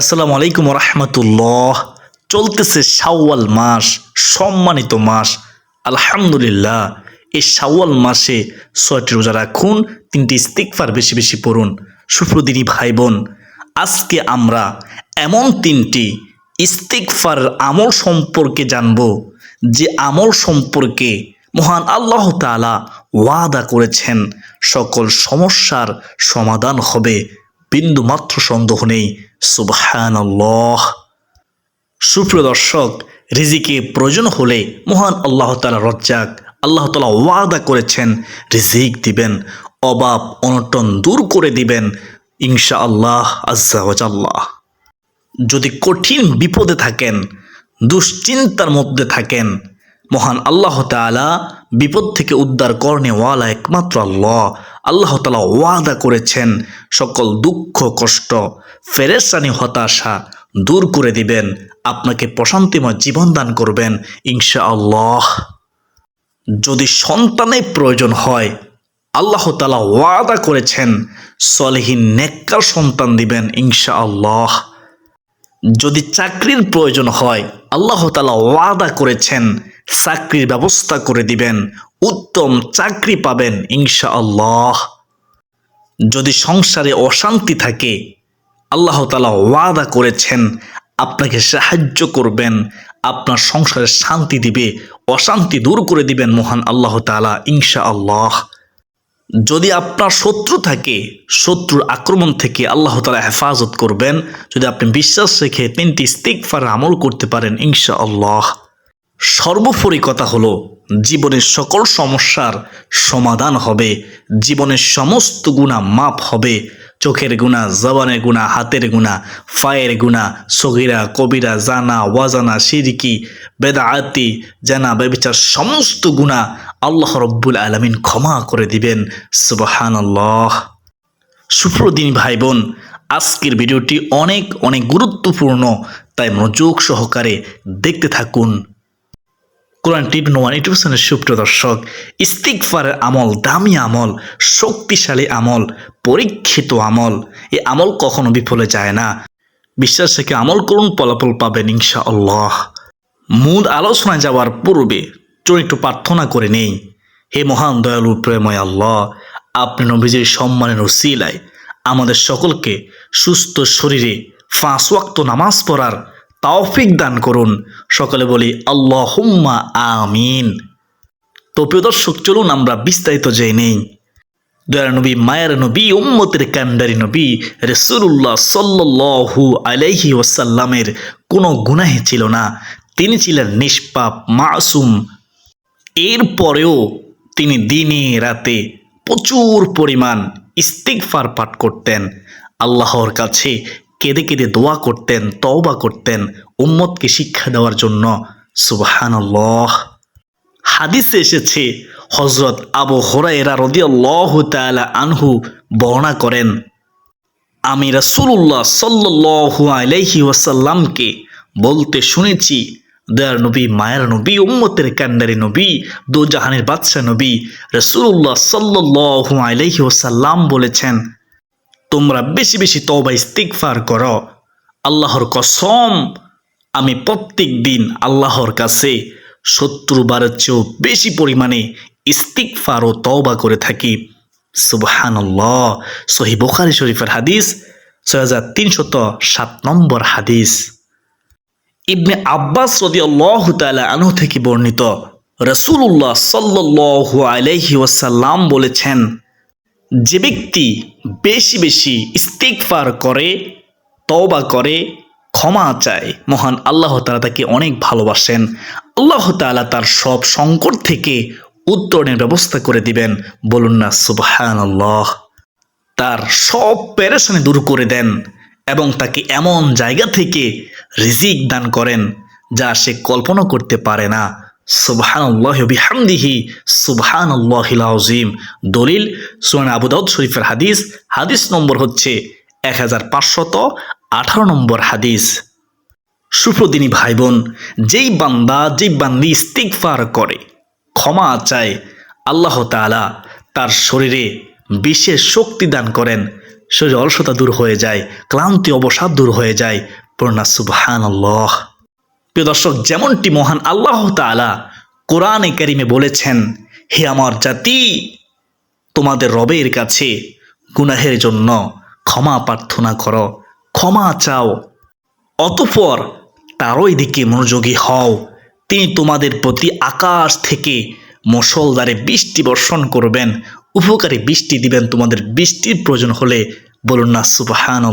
আসসালামু আলাইকুম রহমতুল্লাহ চলতেছে শাওয়াল মাস, সম্মানিত মাস। আলহামদুলিল্লাহ, এই শাওয়াল মাসে ছয়টি রোজা রাখুন, তিনটি ইস্তিকফার বেশি বেশি পড়ুন। সুপ্রদিনী ভাই বোন আজকে আমরা এমন তিনটি ইস্তিকফার আমল সম্পর্কে জানব, যে আমল সম্পর্কে মহান আল্লাহ তাআলা ওয়াদা করেছেন, সকল সমস্যার সমাধান হবে। বিন্দু মাত্র সন্দেহ নেই। সুবহানাল্লাহ। সুপ্রিয় দর্শক, রিজিকে প্রয়োজন হলে মহান আল্লাহ তালা রজ্জাক, আল্লাহ তালা ওয়াদা করেছেন, রিজিক দিবেন অভাব অনটন দূর করে দিবেন ইনশা আল্লাহ আজ্লাহ যদি কঠিন বিপদে থাকেন, দুশ্চিন্তার মধ্যে থাকেন মহান আল্লাহ তাআলা বিপদ থেকে উদ্ধার করনে ওয়ালা একমাত্র আল্লাহ। আল্লাহ তালা ওয়াদা করেছেন, সকল দুঃখ, কষ্ট ফেরেসানি হতাশা দূর করে দিবেন, আপনাকে প্রশান্তিময় জীবন দান করবেন ইনশা আল্লাহ যদি সন্তানের প্রয়োজন হয়, আল্লাহ তালা ওয়াদা করেছেন, সলেহীন নেককার সন্তান দিবেন ইনশা আল্লাহ যদি চাকরির প্রয়োজন হয়, আল্লাহ তালা ওয়াদা করেছেন চাকরির ব্যবস্থা করে দিবেন, উত্তম চাকরি পাবেন ইনশা আল্লাহ যদি সংসারে অশান্তি থাকে, আল্লাহ তালা ওয়াদা করেছেন, আপনাকে সাহায্য করবেন, আপনার সংসারে শান্তি দিবে, অশান্তি দূর করে দিবেন মহান আল্লাহ তালা ইনশা আল্লাহ যদি আপনার শত্রু থাকে, শত্রুর আক্রমণ থেকে আল্লাহ তালা হেফাজত করবেন। যদি আপনি বিশ্বাস রেখে তিনটি ইস্তিকফার আমল করতে পারেন ইনশা আল্লাহ সর্বোপরি কথা হলো, জীবনের সকল সমস্যার সমাধান হবে, জীবনের সমস্ত গুণা মাপ হবে, চোখের গুণা, জবানের গুণা, হাতের গুণা ফায়ের গুণা, সগিরা, কবিরা, জানা, ওয়াজানা, সিরিকি, বেদাআতি, জানা, বেবিচার সমস্ত গুণা আল্লাহ রব্বুল আলমিন ক্ষমা করে দিবেন। সুবাহান আল্লাহ সুপ্রদিন ভাই বোন আজকের ভিডিওটি অনেক অনেক গুরুত্বপূর্ণ, তাই মনোযোগ সহকারে দেখতে থাকুন। কোরআন টিপ নোয়ান ইউটিউব চ্যানেল দর্শক ইস্তিকফারের আমল দামি আমল, শক্তিশালী আমল, পরীক্ষিত আমল, এই আমল কখনো বিফলে যায় না। বিশ্বাস থেকে আমল করুন, ফলাফল পাবেন ইনশা আল্লাহ মূল আলোচনায় যাওয়ার পূর্বে চলুন একটু প্রার্থনা করে নেই। হে মহান দয়ালু প্রেময় আল্লাহ, আপনি নবীজির সম্মানের ওসিলায় আমাদের সকলকে সুস্থ শরীরে ফাঁস ওয়াক্ত নামাজ পড়ার তাওফিক দান করুন। সকলে বলি আল্লাহ হুম্মা আমিন। তো প্রিয় দর্শক, চলুন আমরা বিস্তারিত জেনে নেই। দয়ার নবী, মায়ের নবী, উম্মতের কান্ডারি নবী রসুল্লাহ সাল্লু আলাইহি ওয়াসাল্লামের কোনো গুনাহে ছিল না। তিনি ছিলেন নিষ্পাপ, মাসুম। এরপরেও তিনি দিনে রাতে প্রচুর পরিমাণ ইস্তিকফার পাঠ করতেন। আল্লাহর কাছে কেঁদে কেঁদে দোয়া করতেন, তওবা করতেন, উম্মতকে শিক্ষা দেওয়ার জন্য। সুবহানাল্লাহ। হাদিসে এসেছে হজরত আবু হরাইরা রদিয়াল্লাহ আনহু বর্ণনা করেন, আমি রাসূলুল্লাহ সাল্লাল্লাহু আলাইহি ওয়াসাল্লামকে বলতে শুনেছি, দয়ার নবী, মায়ের নবী, উম্মতের কান্ডারি নবী দো জাহানের বাদশাহ নবী রসুল্লাহ সাল্লাল্লাহু আলাইহি ওয়াসাল্লাম বলেছেন তোমরা বেশি বেশি তওবা ইস্তিগফার করো। আল্লাহর কসম, আমি প্রত্যেক দিন আল্লাহর কাছে শত্রুবারের চেয়েও বেশি পরিমাণে ইস্তিগফার ও তওবা করে থাকি। সুবহানাল্লাহ। সহি বুখারী শরীফের হাদিস, ছয় হাজার তিনশত সাত নম্বর হাদিস। ইবনে আব্বাস রদিয়াল্লাহ তাআলা আনহু থেকে বর্ণিত রসুল্লাহ সাল্লাল্লাহু আলাইহি ওয়াসাল্লাম বলেছেন যে ব্যক্তি বেশি বেশি ইস্তিকফার করে, তওবা করে, ক্ষমা চায়, মহান আল্লাহ তালা তাকে অনেক ভালোবাসেন। আল্লাহ তাআলা তার সব সংকট থেকে উত্তরণের ব্যবস্থা করে দিবেন। বলুন না, সুবহানাল্লাহ। তার সব পেরেশানি দূর করে দেন এবং তাকে এমন জায়গা থেকে রিজিক দান করেন যা সে কল্পনা করতে পারে না। সুবহানাল্লাহ বিহামদিহি, সুবহানাল্লাহিল আযীম। দলিল সুনান আবু দাউদ শরীফের হাদিস। হাদিস নম্বর হচ্ছে এক হাজার পাঁচশত আঠারো নম্বর হাদিস। সুপ্রদিনী ভাই বোন যেই বান্দা, যেই বান্দি ইস্তিগফার করে, ক্ষমা চায়, আল্লাহ তাআলা তার শরীরে বিশেষ শক্তি দান করেন। শরীর অলসতা দূর হয়ে যায়, ক্লান্তি অবসাদ দূর হয়ে যায়। পড়না সুবহান আল্লাহ প্রিয় দর্শক, যেমনটি মহান আল্লাহ তাআলা কোরআনে কারিমে বলেছেন, হে আমার জাতি, তোমাদের রবের কাছে গুনাহের জন্য ক্ষমা প্রার্থনা করো, ক্ষমা চাও। অতঃপর তারই দিকে মনোযোগী হও। তিনি তোমাদের প্রতি আকাশ থেকে মশলদারে বৃষ্টি বর্ষণ করবেন, উপকারী বৃষ্টি দিবেন, তোমাদের বৃষ্টির প্রয়োজন হলে বলুন না সুবহান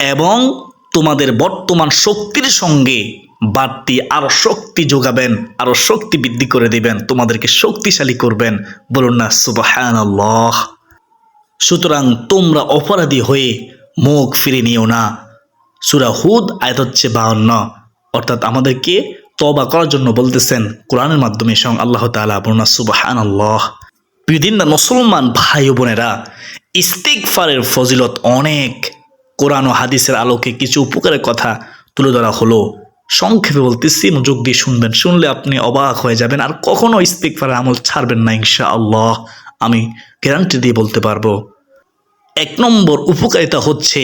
এবং তোমাদের বর্তমান শক্তির সঙ্গে বাড়তি আরও শক্তি যোগাবেন, আরও শক্তি বৃদ্ধি করে দিবেন, তোমাদেরকে শক্তিশালী করবেন। বলুন না সুবহান সুতরাং তোমরা অপরাধী হয়ে মুখ ফিরে নিও না। সুরা হুদ, আয়াত হচ্ছে বাহান্ন অর্থাৎ আমাদেরকে তবা করার জন্য বলতেছেন কোরআনের মাধ্যমে স্বয়ং আল্লাহ তালা বর্ণা সুবাহান বিভিন্ন মুসলমান ভাই বোনেরা ইস্তিকফারের ফজিলত অনেক। কোরআন ও হাদিসের আলোকে কিছু উপকারের কথা তুলে ধরা হলো। সংক্ষেপে বলতেছি, মনোযোগ দিয়ে শুনবেন, শুনলে আপনি অবাক হয়ে যাবেন আর কখনো ইস্তিকফারের আমল ছাড়বেন না ইনশা আল্লাহ আমি গ্যারান্টি দিয়ে বলতে পারব। এক নম্বর উপকারিতা হচ্ছে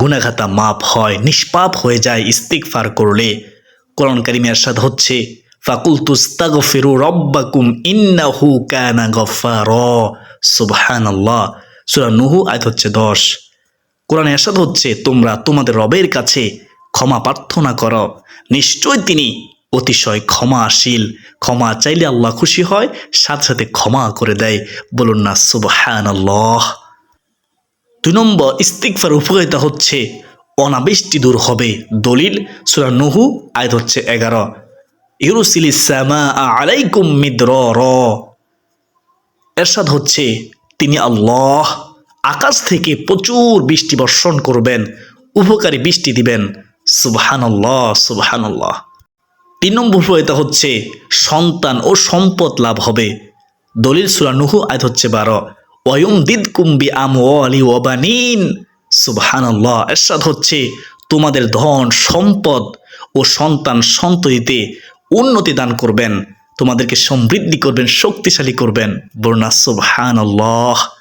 গুনাঘাতা মাপ হয়, নিষ্পাপ হয়ে যায় ইস্তিকফার করলে। কোরআন কারিমের এরশাদ হচ্ছে ফাকুল তুস্তাগফিরু রব্বাকুম ইন্নাহু কানা গফার সুবহানাল্লাহ। সূরা নুহু, আয়াত হচ্ছে দশ। কোরআন এরশাদ হচ্ছে, তোমরা তোমাদের রবের কাছে ক্ষমা প্রার্থনা করো। নিশ্চয় তিনি অতিশয় ক্ষমাশীল। ক্ষমা চাইলে আল্লাহ খুশি হয়, সাথে সাথে ক্ষমা করে দেয়। বলুন না, সুবহানাল্লাহ। দুই নম্বর ইস্তিকফার উপকারিতা হচ্ছে, অনাবৃষ্টি দূর হবে। দলিল, সুরা নহু, আয়াত হচ্ছে এগারো। ইউরুসিলি সামা আলাইকুম মিদ্র র এরশাদ হচ্ছে, তিনি আল্লাহ আকাশ থেকে প্রচুর বৃষ্টি বর্ষণ করবেন, উপকারী বৃষ্টি দিবেন। সুবহানাল্লাহ সুবহানাল্লাহ। তিন নম্বর উপকারিতা হচ্ছে, সন্তান ও সম্পদ লাভ হবে। দলিল সুরা নুহু, আয়াত হচ্ছে বারো। ওয়ুম দিদ কুম্বি আমলি ওবানিন সুবহানাল্লাহ, এরশাদ হচ্ছে, তোমাদের ধন, সম্পদ ও সন্তান সন্ততিতে উন্নতি দান করবেন, তোমাদেরকে সমৃদ্ধি করবেন, শক্তিশালী করবেন। বর্ণা সুবহানাল্লাহ।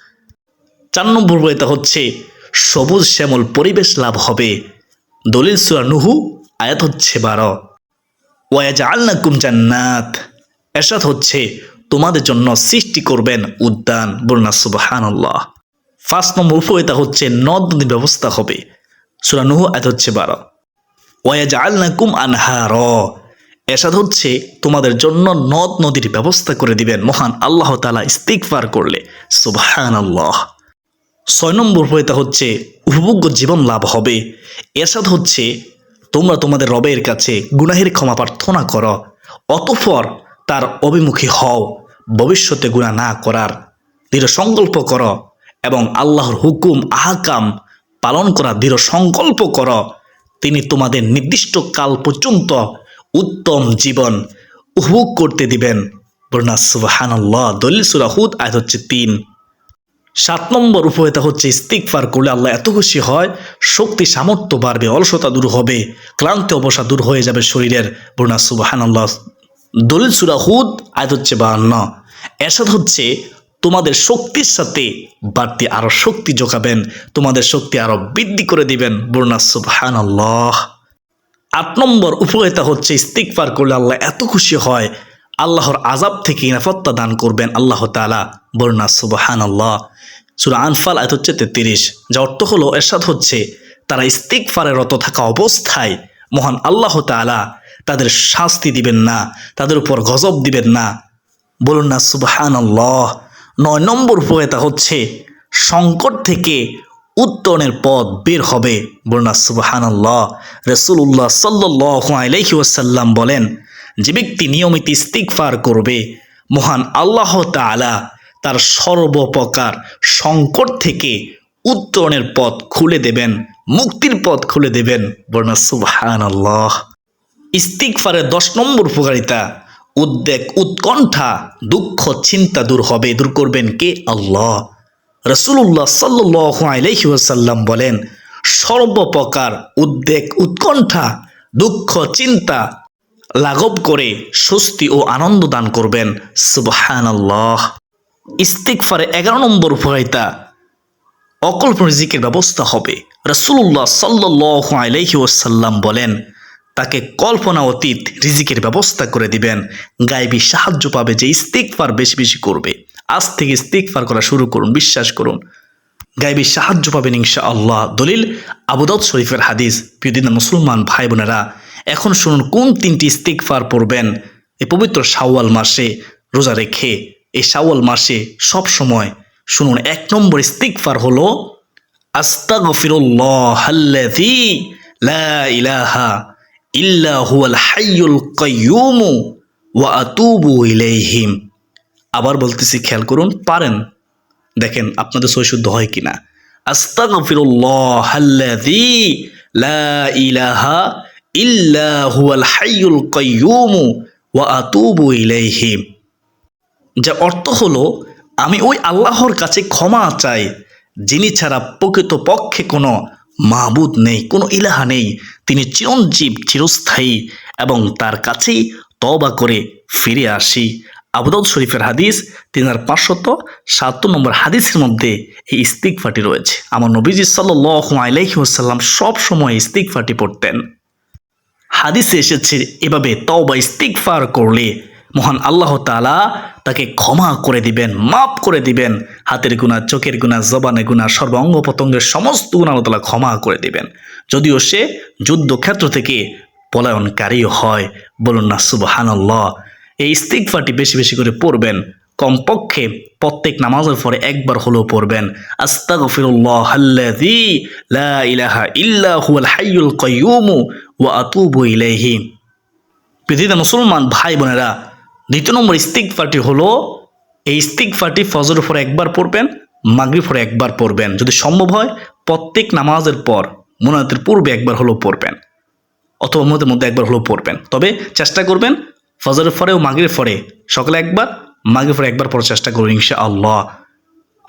চার নম্বর হচ্ছে, সবুজ শ্যামল পরিবেশ লাভ হবে। দলিল সুরা নুহু, আয়াত হচ্ছে বারো। ওয়াজ আল্লাকুম জান্নাত। এরশাদ হচ্ছে, তোমাদের জন্য সৃষ্টি করবেন উদ্যান। বর্ণা সুবহান আল্লাহ ফার্স্ট নম্বর উপরেতা হচ্ছে নদ নদীর ব্যবস্থা হবে। সুরা নুহু এত হচ্ছে বারো। ওয়াজ আল্লাকুম আনহার। এসাদ হচ্ছে, তোমাদের জন্য নদ নদীর ব্যবস্থা করে দিবেন। মহান আল্লাহ তালা ইস্তিকফার করলে। সুবহান আল্লাহ ছয় নম্বর উপরেতা হচ্ছে, উপভোগ্য জীবন লাভ হবে। এরশাদ হচ্ছে, তোমরা তোমাদের রবের কাছে গুনাহের ক্ষমা প্রার্থনা করো, অতঃপর তার অভিমুখী হও, ভবিষ্যতে গুণা না করার। দৃঢ় সংকল্প কর এবং আল্লাহর হুকুম, আহকাম পালন করা দৃঢ় সংকল্প কর। তিনি তোমাদের নির্দিষ্ট কাল পর্যন্ত উত্তম জীবন উপভোগ করতে দিবেন। বর্ণা দলিল সুরা হুদ, আয়াত হচ্ছে তিন। সাত নম্বর উপরেতা হচ্ছে ইস্তিকফার করলে আল্লাহ এত খুশি হয়, শক্তি, সামর্থ্য বাড়বে, অলসতা দূর হবে, ক্লান্তি অবসা দূর হয়ে যাবে শরীরের। বর্ণা সুবাহান আল্লাহ দলিল সুরা হুদ, আয়াত হচ্ছে বাহান্ন। এরশাদ হচ্ছে, তোমাদের শক্তির সাথে বাড়তি আরও শক্তি যোগাবেন তোমাদের শক্তি আরও বৃদ্ধি করে দিবেন। বর্ণা সুবহান আল্লাহ আট নম্বর উপকারিতা হচ্ছে ইস্তিকফার করলে আল্লাহ এত খুশি হয় আল্লাহর আজাব থেকে নিরাপত্তা দান করবেন আল্লাহ তালা বর্ণা সুবহান আল্লাহ সুরা আনফাল, আয়াত হচ্ছে তেত্রিশ। যা অর্থ হলো, এরশাদ হচ্ছে, তারা ইস্তিকফারে রত থাকা অবস্থায় মহান আল্লাহ তালা তাদের শাস্তি দিবেন না, তাদের উপর গজব দিবেন না। বলুন না সুবহান আল্লাহ নয় নম্বর উপকারিতা হচ্ছে, সংকট থেকে উত্তরণের পথ বের হবে। বলুন না সুবহান আল্লাহ রসুল্লাহ সাল্লাহ আলাইহি ওয়াসাল্লাম বলেন যে ব্যক্তি নিয়মিত ইস্তিকফার করবে, মহান আল্লাহ তাআলা তার সর্বপ্রকার সংকট থেকে উত্তরণের পথ খুলে দেবেন, মুক্তির পথ খুলে দেবেন। বর্ণা সুবহান আল্লাহ ইস্তিকফারের দশ নম্বর উপকারিতা, উদ্বেগ, উৎকণ্ঠা, দুঃখ, চিন্তা দূর হবে, দূর করবেন কে? আল্লাহ। রসুল্লাহ সাল্লাহ আলহিউসাল্লাম বলেন, সর্বপ্রকার উদ্বেগ, উৎকণ্ঠা, দুঃখ, চিন্তা লাঘব করে স্বস্তি ও আনন্দ দান করবেন। সুবহান আল্লাহ ইস্তিকফারে এগারো নম্বর উপকারিতা অকল্প রিজিকের ব্যবস্থা হবে। রসুল্লাহ সাল্লাহ আলহি ওসাল্লাম বলেন, তাকে কল্পনা অতীত রিজিকের ব্যবস্থা করে দিবেন। গায়েবী সাহায্য পাবে যে ইস্তিকফার বেশি বেশি করবে। আজ থেকে ইস্তিকফার করা শুরু করুন, বিশ্বাস করুন। গায়েবী সাহায্য পাবেন ইনশা আল্লাহ দলিল আবুদাউদ শরীফের হাদিস। প্রিয়দিন মুসলমান ভাই বোনেরা এখন শুনুন, কোন তিনটি ইস্তিকফার পড়বেন? এই পবিত্র শাওয়াল মাসে রোজা রেখে এই শাওয়াল মাসে সব সময় শুনুন, এক নম্বর ইস্তিকফার হলো আস্তাগফিরুল্লাহ আল্লাযী লা ইলাহা ইল্লা হুয়াল হাইয়ুল কাইয়্যুম ওয়া আতুবু আবার বলতেছি, খেয়াল করুন, পারেন। দেখেন, আপনাদের সই শুদ্ধ হয় কিনা? আস্তাগফিরুল্লাহ আল্লাযী লা ইলাহা ওয়া যা অর্থ হলো, আমি ওই আল্লাহর কাছে ক্ষমা চাই, যিনি ছাড়া প্রকৃত পক্ষে কোনো মাহবুদ নেই, কোনো ইলাহা নেই। তিনি চিরঞ্জীব, চিরস্থায়ী এবং তার কাছেই তবা করে ফিরে আসি। আবুদাউদ শরীফের হাদিস তিন হাজার পাঁচশত সাতাত্তর নম্বর হাদিসের মধ্যে এই ইস্তিকফাটি রয়েছে। আমার নবীজি আলাইসাল্লাম সব সময় ইস্তিকফাটি পড়তেন। হাদিসে এসেছে, এভাবে তওবা ইস্তিকফার করলে মহান আল্লাহ তাআলা তাকে ক্ষমা করে দিবেন, মাফ করে দিবেন, হাতের গুণা চোখের গুণা জবানের গুণা সর্বাঙ্গ প্রত্যঙ্গের সমস্ত গুণা আল্লাহ ক্ষমা করে দিবেন। যদিও সে যুদ্ধক্ষেত্র থেকে পলায়নকারীও হয়, বলুন না সুবহানাল্লাহ, এই ইস্তিকফারটি বেশি বেশি করে পড়বেন কমপক্ষে প্রত্যেক নামাজের পরে একবার হলেও পড়বেন। আস্তাগফিরুল্লাহ লা ইলাহা পৃথিবীতে মুসলমান ভাই বোনেরা, দ্বিতীয় নম্বর ইস্তিকফারটি হলো, এই ইস্তিকফারটি ফজর পরে একবার পড়বেন মাগরিব পরে একবার পড়বেন। যদি সম্ভব হয়, প্রত্যেক নামাজের পর মোনাতের পূর্বে একবার হলেও পড়বেন, অথবা মধ্যে একবার হলেও পড়বেন। তবে চেষ্টা করবেন, ফজরের পরে ও মাগরিব পরে সকালে একবার মাগরিব পরে একবার পড়ার চেষ্টা করুন ইনশা আল্লাহ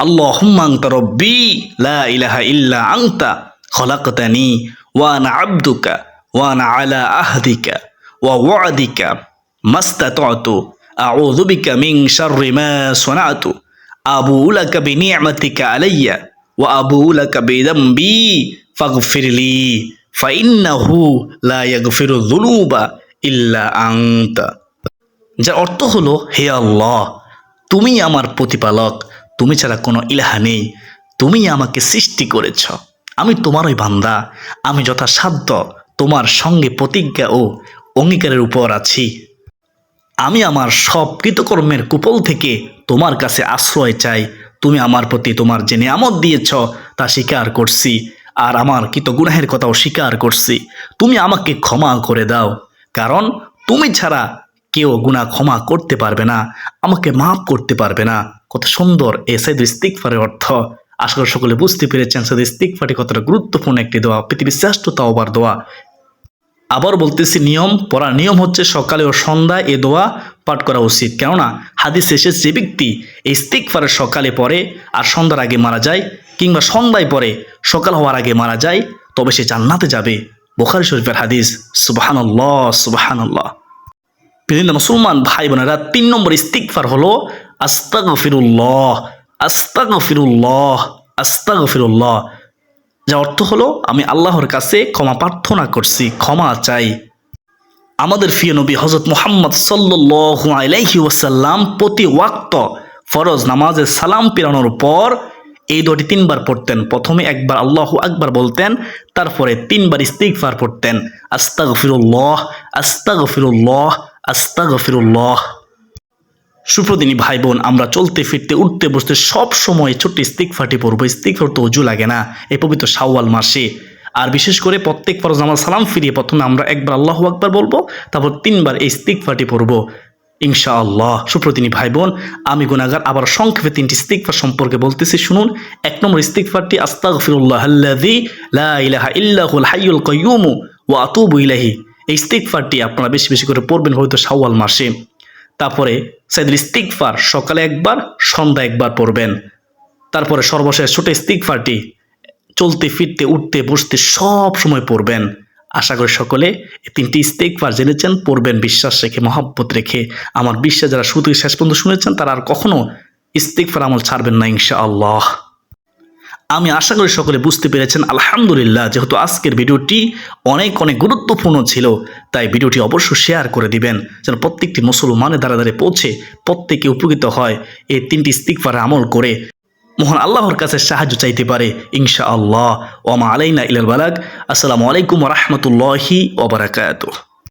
আল্লাহ হুম্মাংতা রব্বি, লা ইলাহা ইল্লা আংতা খলাকতানি ওয়ানা আব্দুকা ওয়ানা আলা আহদিকা, ওয়া ওয়াদিকা মাস্তাতু আউযু বিকা মিন শাররি মা সানাতু, আবু লাকা বিনি'মাতিকা আলাইয়া, ওয়া আবু লাকা বিযামবি, ফাগফিরলি, ফাইন্নাহু লা ইয়াগফিরু যুনুবা ইল্লা আংতা যার অর্থ হলো, হে আল্লাহ, তুমি আমার প্রতিপালক, তুমি ছাড়া কোনো ইলাহা নেই, তুমি আমাকে সৃষ্টি করেছ। আমি তোমারই বান্দা, আমি যথাসাধ্য তোমার সঙ্গে প্রতিজ্ঞা ও অঙ্গীকারের উপর আছি। আমি আমার সব কৃতকর্মের কুপল থেকে তোমার কাছে আশ্রয় চাই। তুমি আমার প্রতি তোমার যে নিয়ামত দিয়েছ, তা স্বীকার করছি, আর আমার কৃত গুনাহের কথাও স্বীকার করছি। তুমি আমাকে ক্ষমা করে দাও, কারণ তুমি ছাড়া কেউ গুণা ক্ষমা করতে পারবে না, আমাকে মাফ করতে পারবে না। কত সুন্দর এ সাইদ ইস্তিকফারের অর্থ। আশা করি সকলে বুঝতে পেরেছেন সাইদ ইস্তিকফারটি কতটা গুরুত্বপূর্ণ একটি দোয়া, পৃথিবীর শ্রেষ্ঠ তাওবার দোয়া। আবার বলতেছি নিয়ম, পড়ার নিয়ম হচ্ছে সকালে ও সন্ধ্যায় এ দোয়া পাঠ করা উচিত। কেননা হাদিস শেষে যে ব্যক্তি এই ইস্তিকফারের সকালে পড়ে আর সন্ধ্যার আগে মারা যায় কিংবা সন্ধ্যায় পরে সকাল হওয়ার আগে মারা যায়, তবে সে জান্নাতে যাবে। বোখারি শরীফের হাদিস সুবাহান্লাহ সুবাহান্লাহ পৃথিবীর মুসলমান ভাই বোনেরা, তিন নম্বর ইস্তিকফার হলো আস্তাগফিরুল্লাহ আস্তাগফিরুল্লাহ আস্তাগফিরুল্লাহ। যা অর্থ হলো, আমি আল্লাহর কাছে ক্ষমা প্রার্থনা করছি, ক্ষমা চাই। আমাদের ফিয়ে নবী হজরত মোহাম্মদ সাল্লু আলাইহি ওয়াসাল্লাম প্রতি ওয়াক্ত ফরজ নামাজের সালাম পেরানোর পর এই দুটি তিনবার পড়তেন। প্রথমে একবার আল্লাহ আকবার বলতেন, তারপরে তিনবার ইস্তিগফার পড়তেন। আস্তাগফিরুল্লাহ আস্তাগফিরুল্লাহ। সুপ্রদিনী ভাই বোন আমরা চলতে ফিরতে উঠতে বসতে সব সময় ছোট্ট ইস্তিকফাটি পড়ব। ইস্তিকফার তো উজু লাগে না, এ পবিত্র শাওয়াল মাসে। আর বিশেষ করে প্রত্যেক ফরজ নামাজ সালাম ফিরিয়ে প্রথমে আমরা একবার আল্লাহ আকবার বলব, তারপর তিনবার এই ইস্তিকফাটি পড়ব। ইনশা আল্লাহ সুপ্রতিনী ভাই বোন আমি গুনাগার আবার সংক্ষেপে তিনটি ইস্তিকফার সম্পর্কে বলতেছি। শুনুন, এক নম্বর ইস্তিকফারটি আস্তাগফিরুল্লাহ লা ইলাহা ইল্লাহুল হাইয়ুল কাইয়্যুম, ওয়া আতুবু ইলাইহি। ইস্তিকফারটি আপনারা বেশি বেশি করে পড়বেন হয়তো শাওয়াল মাসে। তারপরে সাইদুল ইস্তিকফার সকালে একবার সন্ধ্যা একবার পড়বেন। তারপরে সর্বশেষ ছোট ইস্তিকফারটি চলতে, ফিরতে, উঠতে, বসতে সব সময় পড়বেন। আশা করি সকলে এই তিনটি ইস্তেকবার জেনেছেন, পড়বেন, বিশ্বাস রেখে, মহাব্বত রেখে। আমার বিশ্বাস যারা শুধু শেষ পর্যন্ত শুনেছেন, তারা আর কখনো ইস্তেকফার আমল ছাড়বেন না ইনশা আল্লাহ আমি আশা করি সকলে বুঝতে পেরেছেন, আলহামদুলিল্লাহ, যেহেতু আজকের ভিডিওটি অনেক অনেক গুরুত্বপূর্ণ ছিল, তাই ভিডিওটি অবশ্যই শেয়ার করে দিবেন, যেন প্রত্যেকটি মুসলমানের দ্বারা দ্বারে পৌঁছে প্রত্যেকে উপকৃত হয় এই তিনটি ইস্তিকফারে আমল করে। মহান আল্লাহর কাছে সাহায্য চাইতে পারে ইনশা আল্লাহ ওমা আলাইনা ইলাল বালাক আসসালামু আলাইকুম রহমতুল্লাহি ওবরাকাতুহ